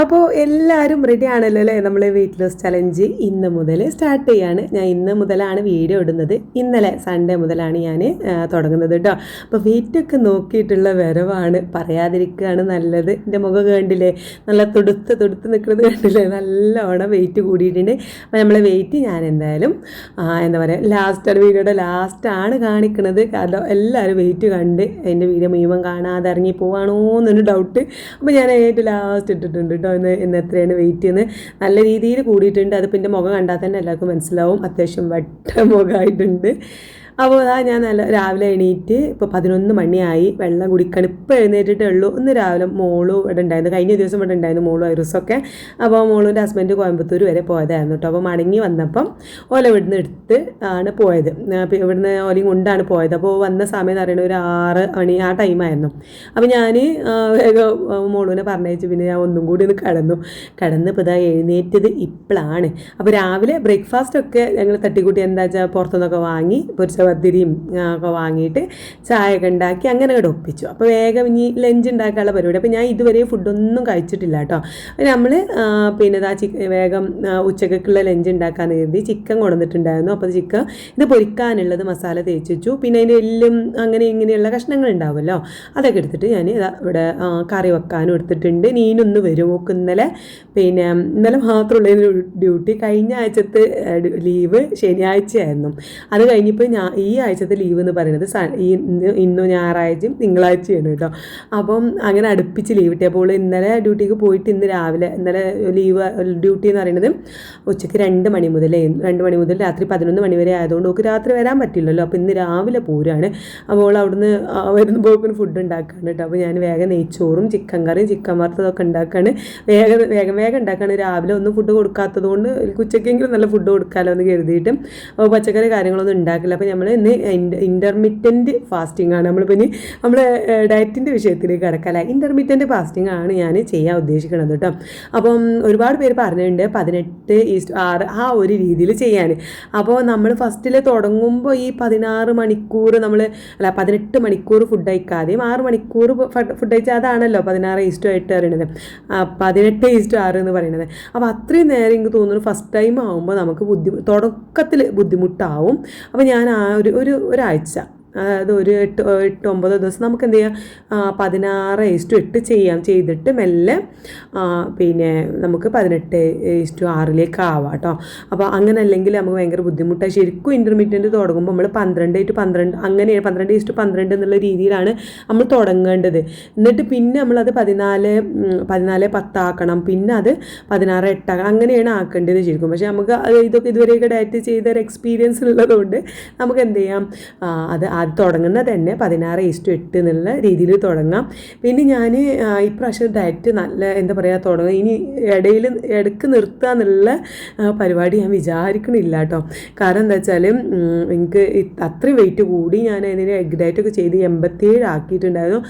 അപ്പോൾ എല്ലാവരും റെഡി ആണല്ലോ അല്ലേ? നമ്മൾ വെയിറ്റ് ലോസ് ചലഞ്ച് ഇന്ന് മുതൽ സ്റ്റാർട്ട് ചെയ്യാണ്. ഞാൻ ഇന്ന് മുതലാണ് വീഡിയോ ഇടുന്നത്. ഇന്നലെ സൺഡേ മുതലാണ് ഞാൻ തുടങ്ങുന്നത് കേട്ടോ അപ്പോൾ വെയിറ്റൊക്കെ നോക്കിയിട്ടുള്ള വരവാണ്. പറയാതിരിക്കുകയാണ് നല്ലത്. എന്റെ മുഖം കണ്ടില്ലേ? നല്ല തുടുത്ത് തുടുത്ത് നിൽക്കുന്നത് കണ്ടില്ലേ? നല്ലോണം വെയിറ്റ് കൂടിയിട്ടുണ്ട്. അപ്പോൾ നമ്മളെ വെയിറ്റ് ഞാൻ എന്തായാലും എന്താ പറയുക ലാസ്റ്റാണ് വീഡിയോയുടെ ലാസ്റ്റാണ് കാണിക്കുന്നത് കാരണം എല്ലാവരും വെയിറ്റ് കണ്ട് എന്റെ വീഡിയോ മുഴുവൻ കാണാതെ ഇറങ്ങി പോവാണോ എന്നൊരു ഡൗട്ട് അപ്പോൾ ഞാൻ ഏറ്റവും ലാസ്റ്റ് ഇട്ടിട്ടുണ്ട് കേട്ടോ ഇന്ന് ഇന്ന് എത്രയാണ് വെയിറ്റ് എന്ന് നല്ല രീതിയിൽ കൂടിയിട്ടുണ്ട്. അതിപ്പോൾ എന്റെ മുഖം കണ്ടാൽ തന്നെ എല്ലാവർക്കും മനസ്സിലാവും. അത്യാവശ്യം വട്ട മുഖമായിട്ടുണ്ട്. അപ്പോൾ അതാ ഞാൻ നല്ല രാവിലെ എണീറ്റ് ഇപ്പോൾ പതിനൊന്ന് മണിയായി. വെള്ളം കുടിക്കാൻ ഇപ്പോൾ എഴുന്നേറ്റിട്ടേ ഉള്ളൂ. ഇന്ന് രാവിലെ മോളും ഇവിടെ ഉണ്ടായിരുന്നു. കഴിഞ്ഞ ദിവസം ഇവിടെ ഉണ്ടായിരുന്നു മോളും ഐറിസൊക്കെ അപ്പോൾ മോളുന്റെ ഹസ്ബൻഡ് കോയമ്പത്തൂർ വരെ പോയതായിരുന്നു കേട്ടോ. അപ്പോൾ മടങ്ങി വന്നപ്പം ഓല ഇവിടുന്ന് എടുത്ത് ആണ് പോയത്. ഇവിടുന്ന് ഓലയും കൊണ്ടാണ് പോയത്. അപ്പോൾ വന്ന സമയം എന്ന് പറയുന്നത് ഒരു ആറ് മണി ആ ടൈമായിരുന്നു അപ്പോൾ ഞാൻ മോളുവിനെ പറഞ്ഞയച്ചു പിന്നെ ഞാൻ ഒന്നും കൂടി ഒന്ന് കിടന്നു. കിടന്ന് ഇപ്പോൾ ഇതാ എഴുന്നേറ്റത് ഇപ്പോഴാണ് അപ്പോൾ രാവിലെ ബ്രേക്ക്ഫാസ്റ്റ് ഒക്കെ ഞങ്ങൾ തട്ടിക്കൂട്ടി എന്താ വെച്ചാൽ പുറത്തുനിന്നൊക്കെ വാങ്ങി പൊരിച്ച പത്തിരിയും ഒക്കെ വാങ്ങിയിട്ട് ചായ ഒക്കെ ഉണ്ടാക്കി അങ്ങനെ അങ്ങോട്ട് ഒപ്പിച്ചു. അപ്പോൾ വേഗം ഇനി ലഞ്ച് ഉണ്ടാക്കാനുള്ള പരിപാടി. അപ്പോൾ ഞാൻ ഇതുവരെ ഫുഡൊന്നും കഴിച്ചിട്ടില്ല കേട്ടോ. നമ്മൾ പിന്നെ ഇതാ ചിക്കൻ വേഗം ഉച്ചക്കുള്ള ലഞ്ച് ഉണ്ടാക്കാൻ കരുതി ചിക്കൻ കൊണ്ടുവന്നിട്ടുണ്ടായിരുന്നു. അപ്പോൾ ചിക്കൻ ഇത് പൊരിക്കാനുള്ളത് മസാല തേച്ച് വെച്ചു. പിന്നെ അതിന്റെ എല്ലും അങ്ങനെ ഇങ്ങനെയുള്ള കഷ്ണങ്ങൾ ഉണ്ടാവുമല്ലോ അതൊക്കെ എടുത്തിട്ട് ഞാൻ ഇവിടെ കറി വെക്കാനും എടുത്തിട്ടുണ്ട്. നീനൊന്ന് വരും. ഇന്നലെ പിന്നെ ഇന്നലെ മാത്രമുള്ള ഡ്യൂട്ടി. കഴിഞ്ഞ ആഴ്ചത്തെ ലീവ് ശനിയാഴ്ചയായിരുന്നു. അത് കഴിഞ്ഞപ്പോൾ ഞാൻ ഈ ആഴ്ചത്തെ ലീവ് എന്ന് പറയുന്നത് ഈ ഇന്ന് ഞായറാഴ്ചയും തിങ്കളാഴ്ചയാണ് കേട്ടോ. അപ്പം അങ്ങനെ അടുപ്പിച്ച് ലീവ് കിട്ടിയപ്പോൾ ഇന്നലെ ഡ്യൂട്ടിക്ക് പോയിട്ട് ഇന്ന് രാവിലെ ഇന്നലെ ലീവ് ഡ്യൂട്ടി എന്ന് പറയുന്നത് ഉച്ചയ്ക്ക് രണ്ട് മണി മുതൽ രണ്ട് മണി മുതൽ രാത്രി പതിനൊന്ന് മണി വരെ ആയതുകൊണ്ട് ഓക്ക് രാത്രി വരാൻ പറ്റില്ലല്ലോ. അപ്പോൾ ഇന്ന് രാവിലെ പോരാണ്. അപ്പോൾ അവിടുന്ന് വരുമ്പോൾ ഫുഡ് ഉണ്ടാക്കുകയാണ് കേട്ടോ. അപ്പോൾ ഞാൻ വേഗം നെയ്ച്ചോറും ചിക്കൻ കറിയും ചിക്കൻ വറുത്തതൊക്കെ ഉണ്ടാക്കുകയാണ് വേഗം വേഗം വേഗം ഉണ്ടാക്കുകയാണ് രാവിലെ ഒന്നും ഫുഡ് കൊടുക്കാത്തത് കൊണ്ട് ഉച്ചയ്ക്കെങ്കിലും നല്ല ഫുഡ് കൊടുക്കാമല്ലോ എന്ന് കരുതിയിട്ട്. അപ്പോൾ പച്ചക്കറി കാര്യങ്ങളൊന്നും ഉണ്ടാക്കില്ല. അപ്പോൾ നമ്മൾ ഇന്ന് ഇന്റർമിറ്റന്റ് ഫാസ്റ്റിംഗ് ആണ്. നമ്മളിപ്പോൾ ഇനി നമ്മൾ ഡയറ്റിന്റെ വിഷയത്തിലേക്ക് കിടക്കല്ല? ഇന്റർമിറ്റന്റ് ഫാസ്റ്റിംഗ് ആണ് ഞാൻ ചെയ്യാൻ ഉദ്ദേശിക്കുന്നത് കേട്ടോ അപ്പം ഒരുപാട് പേര് പറഞ്ഞിട്ടുണ്ട് പതിനെട്ട് ഈസ്റ്റ് ആറ് ആ ഒരു രീതിയിൽ ചെയ്യാൻ. അപ്പോൾ നമ്മൾ ഫസ്റ്റിൽ തുടങ്ങുമ്പോൾ ഈ പതിനാറ് മണിക്കൂർ നമ്മൾ അല്ല പതിനെട്ട് മണിക്കൂർ ഫുഡ് കഴിക്കാതെയും ആറ് മണിക്കൂർ ഫുഡ് കഴിച്ചാൽ അതാണല്ലോ പതിനാറ് ഈസ്റ്റ് ആയിട്ട് അറിയണത്. പതിനെട്ട് ഈസ്റ്റ് ആറ് എന്ന് പറയുന്നത് അപ്പോൾ അത്രയും നേരം എനിക്ക് തോന്നുന്നു ഫസ്റ്റ് ടൈം ആകുമ്പോൾ നമുക്ക് ബുദ്ധിമുട്ട് തുടക്കത്തിൽ ബുദ്ധിമുട്ടാവും. അപ്പോൾ ഞാൻ ഒരു ഒരു ഒരാഴ്ച. അതായത് ഒരു എട്ട് എട്ട് ഒമ്പത് ദിവസം നമുക്ക് എന്ത് ചെയ്യാം? പതിനാറ് ഈസ്റ്റു എട്ട് ചെയ്യാം. ചെയ്തിട്ട് മെല്ലെ പിന്നെ നമുക്ക് പതിനെട്ട് ഈസ്റ്റു ആറിലേക്ക് ആവാം കേട്ടോ. അപ്പോൾ അങ്ങനെ അല്ലെങ്കിൽ നമുക്ക് ഭയങ്കര ബുദ്ധിമുട്ടാണ് ശരിക്കും ഇന്റർമീഡിയറ്റ് തുടങ്ങുമ്പോൾ നമ്മൾ പന്ത്രണ്ട് ടു പന്ത്രണ്ട് അങ്ങനെയാണ് പന്ത്രണ്ട് ഈസ്റ്റു പന്ത്രണ്ട് എന്നുള്ള രീതിയിലാണ് നമ്മൾ തുടങ്ങേണ്ടത്. എന്നിട്ട് പിന്നെ നമ്മളത് പതിനാല് പതിനാല് പത്താക്കണം. പിന്നെ അത് പതിനാറ് എട്ടാക്കണം. അങ്ങനെയാണ് ആക്കേണ്ടത് ശരിക്കും. പക്ഷേ നമുക്ക് ഇതൊക്കെ ഇതുവരെയൊക്കെ ഡയറ്റ് ചെയ്ത ഒരു എക്സ്പീരിയൻസ് ഉള്ളതുകൊണ്ട് നമുക്ക് എന്ത് ചെയ്യാം? അത് അത് തുടങ്ങുന്നത് തന്നെ പതിനാറ് ഈസ്റ്റു എട്ട് എന്നുള്ള രീതിയിൽ തുടങ്ങാം. പിന്നെ ഞാൻ ഇപ്രാവശ്യം ഡയറ്റ് നല്ല എന്താ പറയുക തുടങ്ങുക ഇനി ഇടയിൽ ഇടയ്ക്ക് നിർത്തുക എന്നുള്ള പരിപാടി ഞാൻ വിചാരിക്കണില്ല കേട്ടോ. കാരണം എന്താ വെച്ചാൽ എനിക്ക് അത്രയും വെയിറ്റ് കൂടി ഞാൻ അതിന് എഗ് ഡയറ്റൊക്കെ ചെയ്ത് എൺപത്തിയേഴ് ആക്കിയിട്ടുണ്ടായിരുന്നു.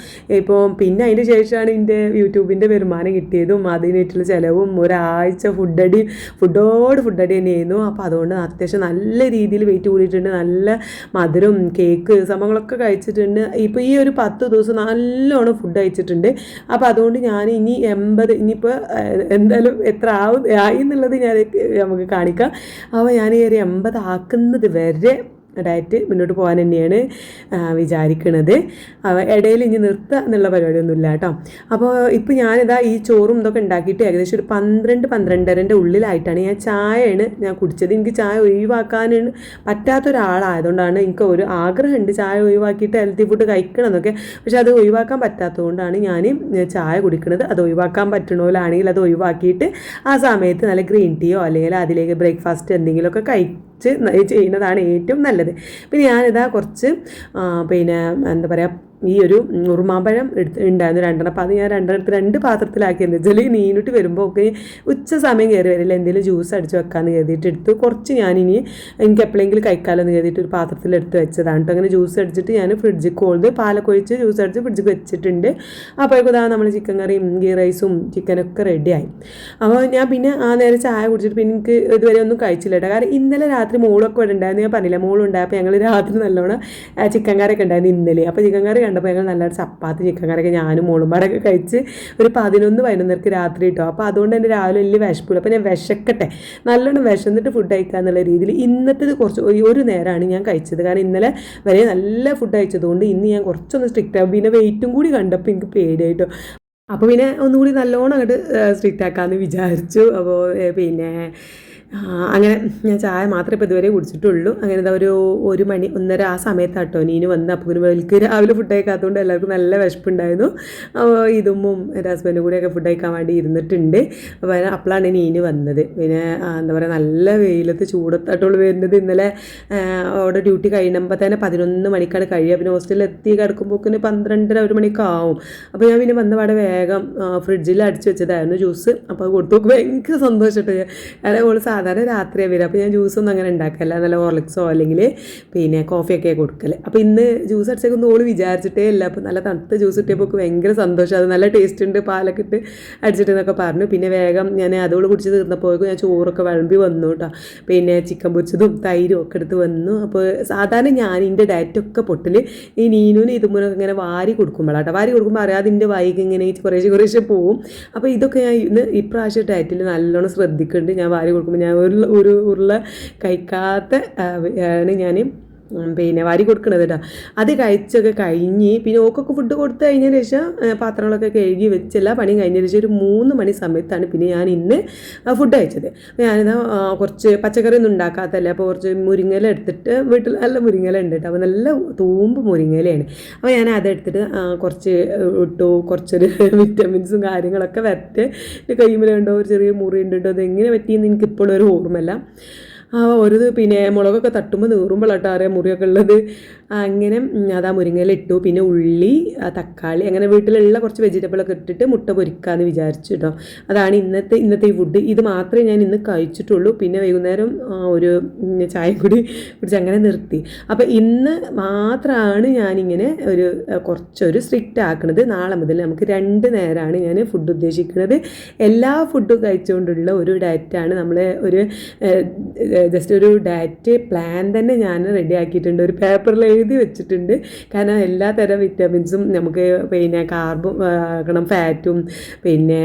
ഇപ്പോൾ പിന്നെ അതിന് ശേഷമാണ് എന്റെ യൂട്യൂബിന്റെ വരുമാനം കിട്ടിയതും അതിനായിട്ടുള്ള ചിലവും ഒരാഴ്ച ഫുഡടി ഫുഡോട് ഫുഡടി തന്നെയായിരുന്നു. അപ്പോൾ അതുകൊണ്ട് അത്യാവശ്യം നല്ല രീതിയിൽ വെയിറ്റ് കൂടിയിട്ടുണ്ട്. നല്ല മധുരം കേക്ക് സംഭവങ്ങളൊക്കെ കഴിച്ചിട്ടുണ്ട്. ഇപ്പോൾ ഈ ഒരു പത്ത് ദിവസം നല്ലോണം ഫുഡ് കഴിച്ചിട്ടുണ്ട്. അപ്പോൾ അതുകൊണ്ട് ഞാൻ ഇനി എൺപത് ഇനിയിപ്പോൾ എന്തായാലും എത്ര ആവും ആയി എന്നുള്ളത് ഞാൻ നമുക്ക് കാണിക്കാം. അപ്പോൾ ഞാൻ ഈ ഒരു എൺപത് ആക്കുന്നത് വരെ ഡയറ്റ് മുന്നോട്ട് പോകാൻ തന്നെയാണ് വിചാരിക്കുന്നത് ഇടയിൽ ഇനി നിർത്തുക എന്നുള്ള പരിപാടിയൊന്നുമില്ല കേട്ടോ. അപ്പോൾ ഇപ്പോൾ ഞാനിതാ ഈ ചോറും ഇതൊക്കെ ഉണ്ടാക്കിയിട്ട് ഏകദേശം ഒരു പന്ത്രണ്ട് പന്ത്രണ്ടരന്റെ ഉള്ളിലായിട്ടാണ് ഞാൻ ചായയാണ് ഞാൻ കുടിച്ചത്. എനിക്ക് ചായ ഒഴിവാക്കാൻ പറ്റാത്ത ഒരാളായതുകൊണ്ടാണ് എനിക്ക് ഒരു ആഗ്രഹമുണ്ട് ചായ ഒഴിവാക്കിയിട്ട് ഹെൽത്തി ഫുഡ് കഴിക്കണം എന്നൊക്കെ. പക്ഷെ അത് ഒഴിവാക്കാൻ പറ്റാത്തതുകൊണ്ടാണ് ഞാൻ ചായ കുടിക്കുന്നത് അത് ഒഴിവാക്കാൻ പറ്റണോലാണെങ്കിൽ അത് ഒഴിവാക്കിയിട്ട് ആ സമയത്ത് നല്ല ഗ്രീൻ ടീയോ അല്ലെങ്കിൽ അതിലേക്ക് ബ്രേക്ക്ഫാസ്റ്റ് എന്തെങ്കിലുമൊക്കെ കഴിച്ച് ചെയ്യുന്നതാണ് ഏറ്റവും നല്ലത്. പിന്നെ ഞാനിതാ കുറച്ച് പിന്നെ എന്താ പറയുക ഈ ഒരു ഉറുമാമ്പഴം എടുത്ത് ഉണ്ടായിരുന്നു രണ്ടെണ്ണം. അപ്പോൾ അത് ഞാൻ രണ്ടെണ്ണം രണ്ട് പാത്രത്തിലാക്കി എന്ന് വെച്ചാൽ നീനിട്ട് വരുമ്പോൾ ഒക്കെ ഉച്ച സമയം കയറി വരില്ല. എന്തെങ്കിലും ജ്യൂസ് അടിച്ച് വെക്കാമെന്ന് കരുതിയിട്ട് എടുത്ത് കുറച്ച് ഞാനിനി എനിക്ക് എപ്പോഴെങ്കിലും കഴിക്കാമല്ലോ എന്ന് കരുതിയിട്ട് ഒരു പാത്രത്തിൽ എടുത്ത് വെച്ചതാണ് കേട്ടോ അങ്ങനെ ജ്യൂസ് അടിച്ചിട്ട് ഞാൻ ഫ്രിഡ്ജിൽ കോൾത് പാലൊക്കെ ഒഴിച്ച് ജ്യൂസ് അടിച്ച് ഫ്രിഡ്ജിൽ വെച്ചിട്ടുണ്ട്. അപ്പോഴേക്കും നമ്മൾ ചിക്കൻ കറിയും ഗീ റൈസും ചിക്കനൊക്കെ റെഡിയായി അപ്പോൾ ഞാൻ പിന്നെ ആ നേരം ചായ കുടിച്ചിട്ട് പിന്നെ എനിക്ക് ഇതുവരെ ഒന്നും കഴിച്ചില്ല കേട്ടോ കാരണം ഇന്നലെ രാത്രി മോളൊക്കെ ഇവിടെ ഉണ്ടായിരുന്നു. ഞാൻ പറഞ്ഞില്ല മോളുണ്ടായപ്പോൾ ഞങ്ങൾ രാത്രി നല്ലോണം ചിക്കൻ കറിയൊക്കെ ഉണ്ടായിരുന്നു ഇന്നലെ. അപ്പോൾ ചിക്കൻ കറി കണ്ടപ്പോൾ ഞങ്ങൾ നല്ലൊരു ചപ്പാത്തി ചിക്കൻ കറിയൊക്കെ ഞാനും മോളുമാരൊക്കെ കഴിച്ച് ഒരു പതിനൊന്ന് പതിനൊന്നരക്ക് രാത്രി കിട്ടും. അപ്പോൾ അതുകൊണ്ട് തന്നെ രാവിലെ വലിയ വിശപ്പില്ല. അപ്പോൾ ഞാൻ വിശക്കട്ടെ. നല്ലോണം വിശന്നിട്ട് ഫുഡ് കഴിക്കുക എന്നുള്ള രീതിയിൽ ഇന്നത്തേത് കുറച്ച് ഒരു- നേരമാണ് ഞാൻ കഴിച്ചത്. കാരണം ഇന്നലെ വരെ നല്ല ഫുഡ് കഴിച്ചതുകൊണ്ട് ഇന്ന് ഞാൻ കുറച്ചൊന്ന് സ്ട്രിക്റ്റ് ആകും പിന്നെ വെയിറ്റും കൂടി കണ്ടപ്പോൾ എനിക്ക് പേടിയായിട്ടോ. അപ്പോൾ പിന്നെ ഒന്നുകൂടി നല്ലോണം അങ്ങോട്ട് സ്ട്രിക്റ്റ് ആക്കാമെന്ന് വിചാരിച്ചു. അപ്പോൾ പിന്നെ അങ്ങനെ ഞാൻ ചായ മാത്രമേ ഇപ്പോൾ ഇതുവരെ കുടിച്ചിട്ടുള്ളൂ. അങ്ങനെ ഒരു ഒരു മണി ഒന്നര ആ സമയത്താട്ടോ നീന് വന്ന് അപ്പം വലിക്ക് രാവിലെ ഫുഡ് കഴിക്കാത്തതുകൊണ്ട് എല്ലാവർക്കും നല്ല വിശപ്പുണ്ടായിരുന്നു. ഇതുമ്മും എന്റെ ഹസ്ബൻഡും കൂടെയൊക്കെ ഫുഡ് കഴിക്കാൻ വേണ്ടി ഇരുന്നിട്ടുണ്ട്. അപ്പോൾ അപ്പോഴാണ് നീന് വന്നത്. പിന്നെ എന്താ പറയുക നല്ല വെയിലത്ത് ചൂടത്തായിട്ടുള്ള വരുന്നത്. ഇന്നലെ അവിടെ ഡ്യൂട്ടി കഴിയുമ്പോൾ തന്നെ പതിനൊന്ന് മണിക്കാണ് കഴിയുക. പിന്നെ ഹോസ്റ്റലിൽ എത്തി കിടക്കുമ്പോക്കിന് പന്ത്രണ്ടര ഒരു മണിക്കാവും അപ്പോൾ ഞാൻ പിന്നെ വന്ന പാടെ വേഗം ഫ്രിഡ്ജിൽ അടിച്ച് വെച്ചതായിരുന്നു ജ്യൂസ് അപ്പോൾ കൊടുത്തു ഭയങ്കര സന്തോഷമായിട്ട് ഓൾ സാധാരണ രാത്രിയാണ് വരിക. അപ്പോൾ ഞാൻ ജ്യൂസൊന്നും അങ്ങനെ ഉണ്ടാക്കല്ല. നല്ല ഹോർലിക്സോ അല്ലെങ്കിൽ പിന്നെ കോഫിയൊക്കെ കൊടുക്കൽ അപ്പോൾ ഇന്ന് ജ്യൂസ് അടിച്ചേക്കൊന്നും ഓൾ വിചാരിച്ചിട്ടേ ഇല്ല. അപ്പോൾ നല്ല തണുത്ത ജ്യൂസ് കിട്ടിയപ്പോൾ ഭയങ്കര സന്തോഷം. അത് നല്ല ടേസ്റ്റ് ഉണ്ട്. പാലൊക്കെ ഇട്ട് അടിച്ചിട്ടെന്നൊക്കെ പറഞ്ഞു. പിന്നെ വേഗം ഞാൻ അതോട് കുടിച്ച് തീർന്നപ്പോഴേക്കും ഞാൻ ചോറൊക്കെ വിളമ്പി വന്നു കേട്ടോ. പിന്നെ ചിക്കൻ പൊരിച്ചതും തൈരും ഒക്കെ എടുത്ത് വന്നു. അപ്പോൾ സാധാരണ ഞാൻ എന്റെ ഡയറ്റൊക്കെ പൊട്ടൽ ഈ നീനുവിന് ഇതുമൂലൊക്കെ ഇങ്ങനെ വാരി കൊടുക്കുമ്പോഴാട്ടോ വാരി കൊടുക്കുമ്പോൾ അറിയാതെ എന്റെ വൈകി ഇങ്ങനെ കുറേശ്ശെ കുറേശ്ശെ പോവും. അപ്പോൾ ഇതൊക്കെ ഞാൻ ഇന്ന് ഇപ്രാവശ്യം ഡയറ്റിൽ നല്ലോണം ശ്രദ്ധിക്കുന്നുണ്ട് ഞാൻ വാരി കൊടുക്കുമ്പോൾ ഞാൻ ഒരു ഉരുള കഴിക്കാത്ത ആണ് ഞാൻ പിന്നെ വാരി കൊടുക്കണത് കേട്ടോ അത് കഴിച്ചൊക്കെ കഴിഞ്ഞ് പിന്നെ ഓക്കൊക്കെ ഫുഡ് കൊടുത്തു കഴിഞ്ഞതിന് ശേഷം പാത്രങ്ങളൊക്കെ കഴുകി വെച്ചെല്ല പണിയും കഴിഞ്ഞതിന് ശേഷം ഒരു മൂന്ന് മണി സമയത്താണ് പിന്നെ ഞാൻ ഇന്ന് ഫുഡ് അപ്പോൾ ഞാനിതാ കുറച്ച് പച്ചക്കറി ഒന്നും ഉണ്ടാക്കാത്തല്ല അപ്പോൾ കുറച്ച് മുരിങ്ങല എടുത്തിട്ട് വീട്ടിൽ നല്ല മുരിങ്ങല ഉണ്ട് കേട്ടോ അപ്പോൾ നല്ല തൂമ്പ് മുരിങ്ങലയാണ് അപ്പോൾ ഞാൻ അതെടുത്തിട്ട് കുറച്ച് ഇട്ടു. കുറച്ചൊരു വിറ്റമിൻസും കാര്യങ്ങളൊക്കെ വരട്ട്. ഉണ്ടോ ഒരു ചെറിയ മുറി ഉണ്ട്? അതെങ്ങനെ പറ്റിയെന്ന് എനിക്കിപ്പോഴൊരു ഒരു ആ ഒരു പിന്നെ മുളകൊക്കെ തട്ടുമ്പോൾ നീറുമ്പോളട്ടോ അറിയാം മുറിയൊക്കെ ഉള്ളത്. അങ്ങനെ അത് മുരിങ്ങയിലിട്ടു പിന്നെ ഉള്ളി തക്കാളി അങ്ങനെ വീട്ടിലുള്ള കുറച്ച് വെജിറ്റബിളൊക്കെ ഇട്ടിട്ട് മുട്ട പൊരിക്കാമെന്ന് വിചാരിച്ചു കേട്ടോ അതാണ് ഇന്നത്തെ ഇന്നത്തെ ഈ ഫുഡ് ഇത് മാത്രമേ ഞാൻ ഇന്ന് കഴിച്ചിട്ടുള്ളൂ. പിന്നെ വൈകുന്നേരം ഒരു ചായ കൂടി കുടിച്ച് അങ്ങനെ നിർത്തി. അപ്പോൾ ഇന്ന് മാത്രമാണ് ഞാനിങ്ങനെ ഒരു കുറച്ചൊരു സ്ട്രിക്റ്റ് ആക്കുന്നത് നാളെ മുതൽ നമുക്ക് രണ്ട് നേരമാണ് ഞാൻ ഫുഡ് ഉദ്ദേശിക്കുന്നത് എല്ലാ ഫുഡും കഴിച്ചുകൊണ്ടുള്ള ഒരു ഡയറ്റാണ് നമ്മളെ ഒരു ജസ്റ്റ് ഒരു ഡയറ്റ് പ്ലാൻ തന്നെ ഞാൻ റെഡി ആക്കിയിട്ടുണ്ട്. ഒരു പേപ്പറിൽ എഴുതി വെച്ചിട്ടുണ്ട്. കാരണം എല്ലാ തരം വിറ്റാമിൻസും നമുക്ക് പിന്നെ കാർബും ആകണം. ഫാറ്റും പിന്നെ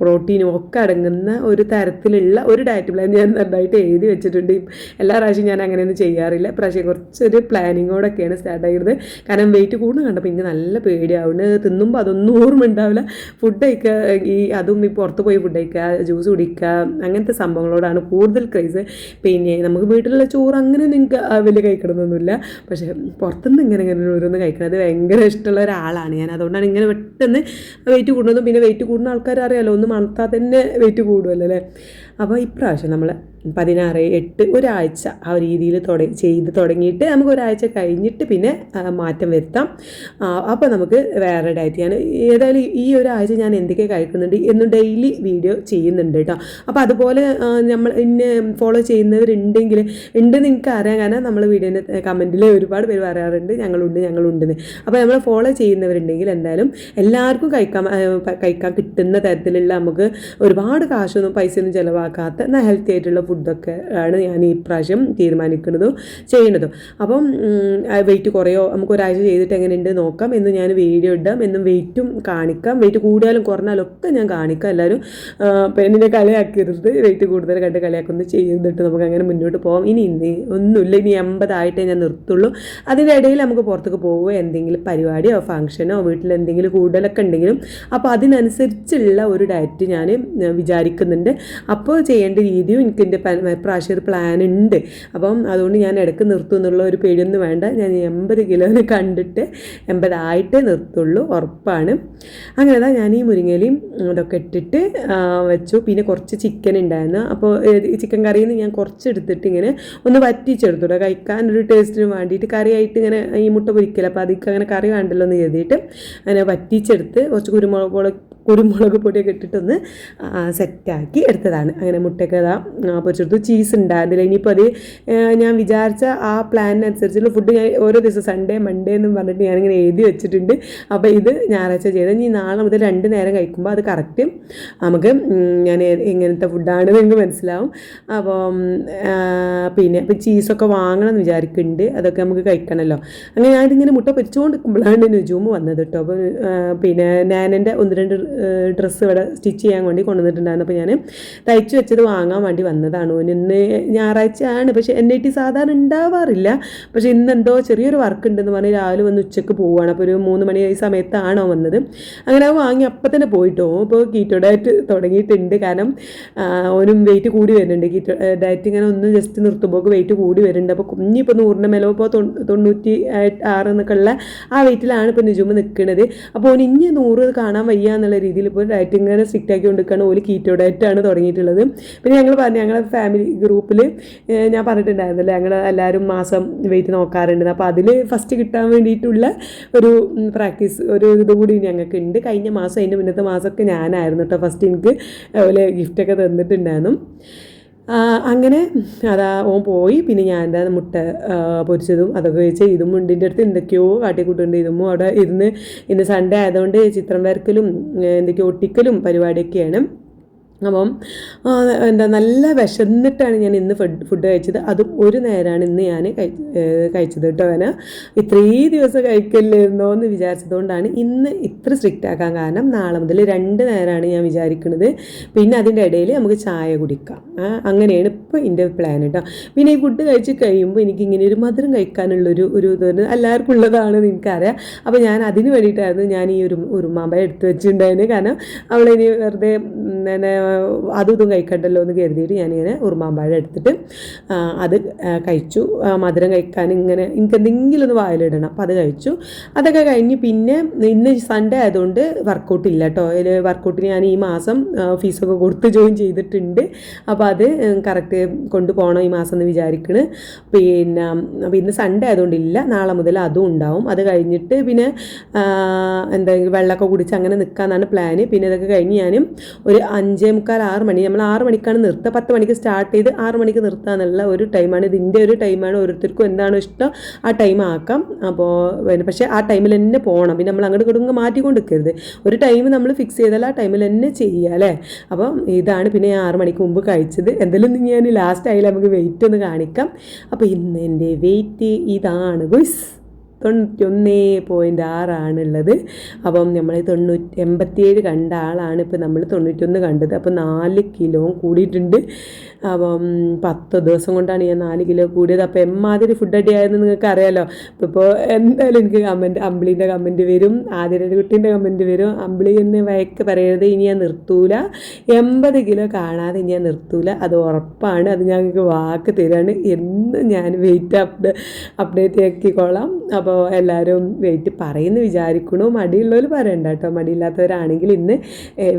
പ്രോട്ടീനും ഒക്കെ അടങ്ങുന്ന ഒരു തരത്തിലുള്ള ഒരു ഡയറ്റ് പ്ലാൻ ഞാൻ നന്നായിട്ട് എഴുതി വെച്ചിട്ടുണ്ട്. എല്ലാ പ്രാവശ്യം ഞാൻ അങ്ങനെയൊന്നും ചെയ്യാറില്ല. പ്രാവശ്യം കുറച്ചൊരു പ്ലാനിങ്ങോടൊക്കെയാണ് സ്റ്റാർട്ട് ആയിരുന്നത്. കാരണം വെയിറ്റ് കൂടുന്ന കണ്ടപ്പോൾ എനിക്ക് നല്ല പേടിയാവുന്നത് തിന്നുമ്പോൾ അതൊന്നും ഓർമ്മ ഉണ്ടാവില്ല. ഫുഡ് കഴിക്കുക ഈ അതും ഈ പുറത്ത് പോയി ഫുഡ് കഴിക്കുക ജ്യൂസ് കുടിക്കുക അങ്ങനത്തെ സംഭവങ്ങളോടാണ് കൂടുതൽ ക്രൈസ് പിന്നെ നമുക്ക് വീട്ടിലുള്ള ചോറ് അങ്ങനെ നിങ്ങൾക്ക് വലിയ കഴിക്കണമെന്നൊന്നുമില്ല പക്ഷേ പുറത്തുനിന്ന് ഇങ്ങനെ ഇങ്ങനെ ഓരോന്ന് കഴിക്കണത് ഭയങ്കര ഇഷ്ടമുള്ള ഒരാളാണ് ഞാൻ. അതുകൊണ്ടാണ് ഇങ്ങനെ പെട്ടെന്ന് വെയിറ്റ് കൂടുന്നതും പിന്നെ വെയിറ്റ് കൂടുന്ന ആൾക്കാർ അറിയാമല്ലോ ഒന്ന് മണത്താൽ തന്നെ വെയിറ്റ് കൂടുമല്ലോ അല്ലേ? അപ്പോൾ ഇപ്രാവശ്യം നമ്മൾ പതിനാറ് എട്ട് ഒരാഴ്ച ആ രീതിയിൽ തുടങ്ങി ചെയ്ത് തുടങ്ങിയിട്ട് നമുക്ക് ഒരാഴ്ച കഴിഞ്ഞിട്ട് പിന്നെ മാറ്റം വരുത്താം. അപ്പോൾ നമുക്ക് വേറെ ഡയറ്റ് ഞാൻ ഏതായാലും ഈ ഒരാഴ്ച ഞാൻ എന്തൊക്കെ കഴിക്കുന്നുണ്ട് എന്ന് ഡെയിലി വീഡിയോ ചെയ്യുന്നുണ്ട് കേട്ടോ. അപ്പോൾ അതുപോലെ നമ്മൾ ഇന്നെ ഫോളോ ചെയ്യുന്നവരുണ്ടെങ്കിൽ ഉണ്ടെന്ന് നിങ്ങൾക്ക് അറിയാം കാരണം നമ്മൾ വീഡിയോന്റെ കമന്റിൽ ഒരുപാട് പേര് പറയാറുണ്ട്. ഞങ്ങളുണ്ട് ഞങ്ങളുണ്ടെന്ന്. അപ്പോൾ നമ്മൾ ഫോളോ ചെയ്യുന്നവരുണ്ടെങ്കിൽ എന്തായാലും എല്ലാവർക്കും കഴിക്കാൻ കഴിക്കാൻ കിട്ടുന്ന തരത്തിലുള്ള നമുക്ക് ഒരുപാട് കാശൊന്നും പൈസയൊന്നും ചിലവാക്കാത്ത എന്നാൽ ഹെൽത്തി ആയിട്ടുള്ള ഫുഡൊക്കെ ആണ് ഞാൻ ഈ പ്രാവശ്യം തീരുമാനിക്കുന്നതും ചെയ്യുന്നതും. അപ്പം വെയിറ്റ് കുറയോ നമുക്ക് ഒരാഴ്ച ചെയ്തിട്ട് എങ്ങനെ എങ്ങനെയുണ്ട് നോക്കാം. എന്ന് ഞാൻ വീഡിയോ ഇടാം. എന്നും വെയിറ്റും കാണിക്കാം. വെയിറ്റ് കൂടിയാലും കുറഞ്ഞാലും ഒക്കെ ഞാൻ കാണിക്കാം. എല്ലാവരും പെണ്ണിനെ കളിയാക്കരുത്. വെയിറ്റ് കൂടുതൽ കണ്ട് കളിയാക്കൊന്നും ചെയ്തിട്ട് നമുക്ക് അങ്ങനെ മുന്നോട്ട് പോകാം ഇനി ഇന്ന് ഒന്നുമില്ല. ഇനി എൺപതായിട്ടേ ഞാൻ നിർത്തുള്ളൂ. അതിന്റെ ഇടയിൽ നമുക്ക് പുറത്തേക്ക് പോവുക എന്തെങ്കിലും പരിപാടിയോ ഫംഗ്ഷനോ വീട്ടിൽ എന്തെങ്കിലും കൂടുതലൊക്കെ ഉണ്ടെങ്കിലും അപ്പോൾ അതിനനുസരിച്ചുള്ള ഒരു ഡയറ്റ് ഞാൻ വിചാരിക്കുന്നുണ്ട്. അപ്പോൾ ചെയ്യേണ്ട രീതിയും എനിക്ക് എന്റെ പ്രാവശ്യം ഒരു പ്ലാൻ ഉണ്ട്. അപ്പം അതുകൊണ്ട് ഞാൻ ഇടയ്ക്ക് നിർത്തും എന്നുള്ള ഒരു പേടിയൊന്നും വേണ്ട. ഞാൻ എൺപത് കിലോനെ കണ്ടിട്ട് എൺപതായിട്ടേ നിർത്തുള്ളൂ ഉറപ്പാണ്. അങ്ങനെ തന്നെ ഞാൻ ഈ മുരിങ്ങയിലയും ഇതൊക്കെ ഇട്ടിട്ട് വെച്ചു. പിന്നെ കുറച്ച് ചിക്കൻ ഉണ്ടായിരുന്നു അപ്പോൾ ചിക്കൻ കറിയിൽ നിന്ന് ഞാൻ കുറച്ച് എടുത്തിട്ട് ഇങ്ങനെ ഒന്ന് വറ്റിച്ചെടുത്തു കഴിക്കാൻ ഒരു ടേസ്റ്റിന് വേണ്ടിയിട്ട് കറിയായിട്ട് ഇങ്ങനെ ഈ മുട്ട പൊരിക്കല. അപ്പോൾ അതിക്ക് അങ്ങനെ കറി വേണ്ടല്ലോ എന്ന് കരുതിയിട്ട് അങ്ങനെ വറ്റിച്ചെടുത്ത് കുറച്ച് കുരുമുളക് കുരുമുളക് പൊടിയൊക്കെ ഇട്ടിട്ടൊന്ന് സെറ്റാക്കി എടുത്തതാണ്. അങ്ങനെ മുട്ടയൊക്കെ ഇതാ പൊരിച്ചെടുത്തു. ചീസ് ഉണ്ടായിരുന്നില്ല ഇനിയിപ്പോൾ അത് ഞാൻ വിചാരിച്ച ആ പ്ലാനിനനുസരിച്ചുള്ള ഫുഡ് ഞാൻ ഓരോ ദിവസം സൺഡേ മൺഡേ എന്നും പറഞ്ഞിട്ട് ഞാനിങ്ങനെ എഴുതി വെച്ചിട്ടുണ്ട്. അപ്പോൾ ഇത് ഞായറാഴ്ച ചെയ്ത് ഇനി നാളെ മുതൽ രണ്ട് നേരം കഴിക്കുമ്പോൾ അത് കറക്റ്റ് നമുക്ക് ഞാൻ എങ്ങനത്തെ ഫുഡാണ് നിങ്ങൾക്ക് മനസ്സിലാവും. അപ്പോൾ പിന്നെ ഇപ്പം ചീസൊക്കെ വാങ്ങണം എന്ന് വിചാരിക്കുന്നുണ്ട് അതൊക്കെ നമുക്ക് കഴിക്കണമല്ലോ അങ്ങനെ ഞാനിതിങ്ങനെ മുട്ട പൊരിച്ചുകൊണ്ട് നിൽക്കുമ്പോഴാണ് നുജൂമ് വന്നത് കേട്ടോ അപ്പോൾ പിന്നെ ഞാനെന്റെ ഒന്ന് രണ്ട് ഡ്രസ്സ് ഇവിടെ സ്റ്റിച്ച് ചെയ്യാൻ വേണ്ടി കൊണ്ടുവന്നിട്ടുണ്ടായിരുന്നു. അപ്പോൾ ഞാൻ തയ്ച്ചു വെച്ചത് വാങ്ങാൻ വേണ്ടി വന്നതാണ് ഇന്ന് ഞായറാഴ്ചയാണ്. പക്ഷേ എൻ ഐ ടി സാധാരണ ഉണ്ടാവാറില്ല. പക്ഷേ ഇന്ന് എന്തോ ചെറിയൊരു വർക്ക് ഉണ്ടെന്ന് പറഞ്ഞ് രാവിലെ വന്ന് ഉച്ചയ്ക്ക് പോവുകയാണ് അപ്പോൾ ഒരു മൂന്ന് മണി ഈ സമയത്താണോ വന്നത്. അങ്ങനെ അത് വാങ്ങി അപ്പം തന്നെ പോയിട്ടോ. ഇപ്പോൾ കീറ്റോ ഡയറ്റ് തുടങ്ങിയിട്ടുണ്ട്. കാരണം ഓനും വെയിറ്റ് കൂടി വരുന്നുണ്ട്. കീറ്റോ ഡയറ്റ് ഇങ്ങനെ ഒന്ന് ജസ്റ്റ് നിർത്തുമ്പോൾ വെയിറ്റ് കൂടി വരുന്നുണ്ട്. അപ്പോൾ കുഞ്ഞിപ്പോൾ നൂറിന്റെ മേലോ ഇപ്പോൾ തൊണ്ണൂറ്റി ആറ് എന്നൊക്കെ ഉള്ള ആ വെയിറ്റിലാണ് ഇപ്പോൾ നിജുമ നിൽക്കുന്നത് അപ്പോൾ ഓൻ ഇനി നൂറ് കാണാൻ വയ്യ എന്നുള്ള രീതിയിൽ ഇപ്പോൾ ഡയറ്റിങ് തന്നെ സ്ട്രിക്റ്റ് ആക്കി കൊണ്ടിരിക്കുകയാണ് ഓൽ കീറ്റോ ഡയറ്റാണ് തുടങ്ങിയിട്ടുള്ളത്. പിന്നെ ഞങ്ങൾ പറഞ്ഞു ഞങ്ങളുടെ ഫാമിലി ഗ്രൂപ്പിൽ ഞാൻ പറഞ്ഞിട്ടുണ്ടായിരുന്നല്ലോ ഞങ്ങൾ എല്ലാവരും മാസം വെയിറ്റ് നോക്കാറുണ്ട്. അപ്പോൾ അതിൽ ഫസ്റ്റ് കിട്ടാൻ വേണ്ടിയിട്ടുള്ള ഒരു പ്രാക്ടീസ് ഒരു ഇതുകൂടി ഞങ്ങൾക്ക് ഉണ്ട് കഴിഞ്ഞ മാസം അതിന്റെ മുന്നത്തെ മാസമൊക്കെ ഞാനായിരുന്നു കേട്ടോ ഫസ്റ്റ് എനിക്ക് അതുപോലെ ഗിഫ്റ്റൊക്കെ തന്നിട്ടുണ്ടായിരുന്നു. അങ്ങനെ അതാ ഓൻ പോയി. പിന്നെ ഞാൻ എന്താ മുട്ട പൊരിച്ചതും അതൊക്കെ വെച്ച് ഇതും മുണ്ടിന്റെ അടുത്ത് എന്തൊക്കെയോ കാട്ടിക്കൂട്ടുണ്ട്. ഇതും അവിടെ ഇരുന്ന് ഇന്ന് സൺഡേ ആയതുകൊണ്ട് ചിത്രം വരക്കലും എന്തൊക്കെയോ ഒട്ടിക്കലും പരിപാടിയൊക്കെയാണ്. അപ്പം എന്താ നല്ല വിശന്നിട്ടാണ് ഞാൻ ഇന്ന് ഫുഡ് ഫുഡ് കഴിച്ചത്. അതും ഒരു നേരമാണ് ഇന്ന് ഞാൻ കഴിച്ചത് കേട്ടോ അവന്. ഇത്രയും ദിവസം കഴിക്കില്ലായിരുന്നോ എന്ന് വിചാരിച്ചതുകൊണ്ടാണ് ഇന്ന് ഇത്ര സ്ട്രിക്റ്റ് ആക്കാൻ കാരണം നാളെ മുതൽ രണ്ട് നേരമാണ് ഞാൻ വിചാരിക്കുന്നത് പിന്നെ അതിന്റെ ഇടയിൽ നമുക്ക് ചായ കുടിക്കാം. അങ്ങനെയാണ് ഇപ്പോൾ എന്റെ പ്ലാൻ കേട്ടോ. പിന്നെ ഈ ഫുഡ് കഴിച്ച് കഴിയുമ്പോൾ എനിക്കിങ്ങനെ ഒരു മധുരം കഴിക്കാനുള്ളൊരു ഒരു ഇത് എല്ലാവർക്കും ഉള്ളതാണ് നിനക്കറിയാം അപ്പോൾ ഞാൻ അതിന് വേണ്ടിയിട്ടായിരുന്നു ഞാൻ ഈ ഒരു ഉറുമാമ്പ എടുത്ത് വെച്ചിട്ടുണ്ടായിരുന്നു കാരണം അവളിനി വെറുതെ അതും ഇതും കഴിക്കണ്ടല്ലോ എന്ന് കരുതിയിട്ട് ഞാനിങ്ങനെ ഉറുമാമ്പഴം എടുത്തിട്ട് അത് കഴിച്ചു. മധുരം കഴിക്കാൻ ഇങ്ങനെ എനിക്ക് എന്തെങ്കിലും ഒന്ന് വായിലിടണം. അപ്പോൾ അത് കഴിച്ചു. അതൊക്കെ കഴിഞ്ഞ് പിന്നെ ഇന്ന് സൺഡേ ആയതുകൊണ്ട് വർക്കൗട്ട് ഇല്ല കേട്ടോ അതിൽ വർക്കൗട്ടിന് ഞാൻ ഈ മാസം ഫീസൊക്കെ കൊടുത്ത് ജോയിൻ ചെയ്തിട്ടുണ്ട്. അപ്പോൾ അത് കറക്റ്റ് കൊണ്ടുപോകണം ഈ മാസം എന്ന് വിചാരിക്കണ്. പിന്നെ അപ്പോൾ ഇന്ന് സൺഡേ ആയതുകൊണ്ട് ഇല്ല. നാളെ മുതൽ അതും ഉണ്ടാവും. അത് കഴിഞ്ഞിട്ട് പിന്നെ എന്തെങ്കിലും വെള്ളമൊക്കെ കുടിച്ച് അങ്ങനെ നിൽക്കാമെന്നാണ് പ്ലാന് പിന്നെ ഇതൊക്കെ കഴിഞ്ഞ് ഞാനും ഒരു അഞ്ചേ മുക്കാൽ ആറ് മണി നമ്മൾ ആറ് മണിക്കാണ് നിർത്തുക പത്ത് മണിക്ക് സ്റ്റാർട്ട് ചെയ്ത് ആറ് മണിക്ക് നിർത്തുക എന്നുള്ള ഒരു ടൈമാണ് ഇതിന്റെ ഒരു ടൈമാണ് ഓരോരുത്തർക്കും എന്താണോ ഇഷ്ടം. ആ ടൈം ആക്കാം. അപ്പോൾ പക്ഷേ ആ ടൈമിൽ തന്നെ പോകണം പിന്നെ നമ്മൾ അങ്ങോട്ട് കൊടുങ്ങ് മാറ്റിക്കൊണ്ട് നിൽക്കരുത് ഒരു ടൈം നമ്മൾ ഫിക്സ് ചെയ്താൽ ആ ടൈമിൽ തന്നെ ചെയ്യുക അല്ലേ? അപ്പം ഇതാണ് പിന്നെ ആറ് മണിക്ക് മുമ്പ് കഴിച്ചത്. എന്തെങ്കിലും ഞാൻ ലാസ്റ്റ് ആയാലും നമുക്ക് വെയിറ്റ് ഒന്ന് കാണിക്കാം. അപ്പോൾ ഇന്ന് എന്റെ വെയിറ്റ് ഇതാണ് ഗുയ്സ് തൊണ്ണൂറ്റൊന്ന് പോയിന്റ് ആറാണുള്ളത്. അപ്പം നമ്മൾ തൊണ്ണൂറ്റി എൺപത്തിയേഴ് കണ്ട ആളാണ് ഇപ്പോൾ നമ്മൾ തൊണ്ണൂറ്റൊന്ന് കണ്ടത്. അപ്പോൾ നാല് കിലോ കൂടിയിട്ടുണ്ട്. അപ്പം പത്ത് ദിവസം കൊണ്ടാണ് ഞാൻ നാല് കിലോ കൂടിയത്. അപ്പോൾ എമ്മാതിരി ഫുഡ് അടിയായെന്ന് നിങ്ങൾക്ക് അറിയാലോ ഇപ്പോൾ എന്തായാലും എനിക്ക് കമന്റ് അമ്പിളീന്റെ കമന്റ് വരും. ആതിരയുടെ കുട്ടീന്റെ കമന്റ് വരും. അമ്പിളി എന്ന് വയക്ക് പറയരുത് ഇനി ഞാൻ നിർത്തൂല. എൺപത് കിലോ കാണാതെ ഇനി ഞാൻ നിർത്തൂല. അത് ഉറപ്പാണ്. അത് ഞങ്ങൾക്ക് വാക്ക് തരാണ്. എന്ന് ഞാൻ വെയിറ്റ് അപ്ഡേ അപ്ഡേറ്റ് ആക്കിക്കോളാം അപ്പോൾ അപ്പോൾ എല്ലാവരും വെയിറ്റ് പറയുന്നു വിചാരിക്കണു. മടിയുള്ളവർ പറയണ്ട കേട്ടോ. മടിയില്ലാത്തവരാണെങ്കിൽ ഇന്ന്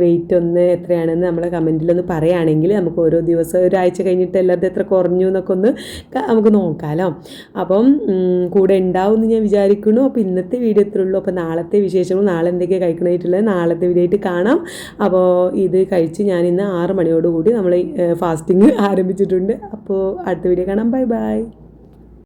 വെയിറ്റ് ഒന്ന് എത്രയാണെന്ന് നമ്മളെ കമന്റിലൊന്ന് പറയുകയാണെങ്കിൽ നമുക്ക് ഓരോ ദിവസം ഒരാഴ്ച കഴിഞ്ഞിട്ട് എല്ലാവരും എത്ര കുറഞ്ഞു എന്നൊക്കെ ഒന്ന് നമുക്ക് നോക്കാമല്ലോ അപ്പം കൂടെ ഉണ്ടാവും എന്ന് ഞാൻ വിചാരിക്കുന്നു അപ്പോൾ ഇന്നത്തെ വീഡിയോ എത്ര ഉള്ളൂ. അപ്പോൾ നാളത്തെ വിശേഷങ്ങൾ നാളെ എന്തൊക്കെയാണ് കഴിക്കണമായിട്ടുള്ളത് നാളത്തെ വീഡിയോ ആയിട്ട് കാണാം. അപ്പോൾ ഇത് കഴിച്ച് ഞാൻ ഇന്ന് ആറ് മണിയോടുകൂടി നമ്മൾ ഫാസ്റ്റിംഗ് ആരംഭിച്ചിട്ടുണ്ട്. അപ്പോൾ അടുത്ത വീഡിയോ കാണാം. Bye bye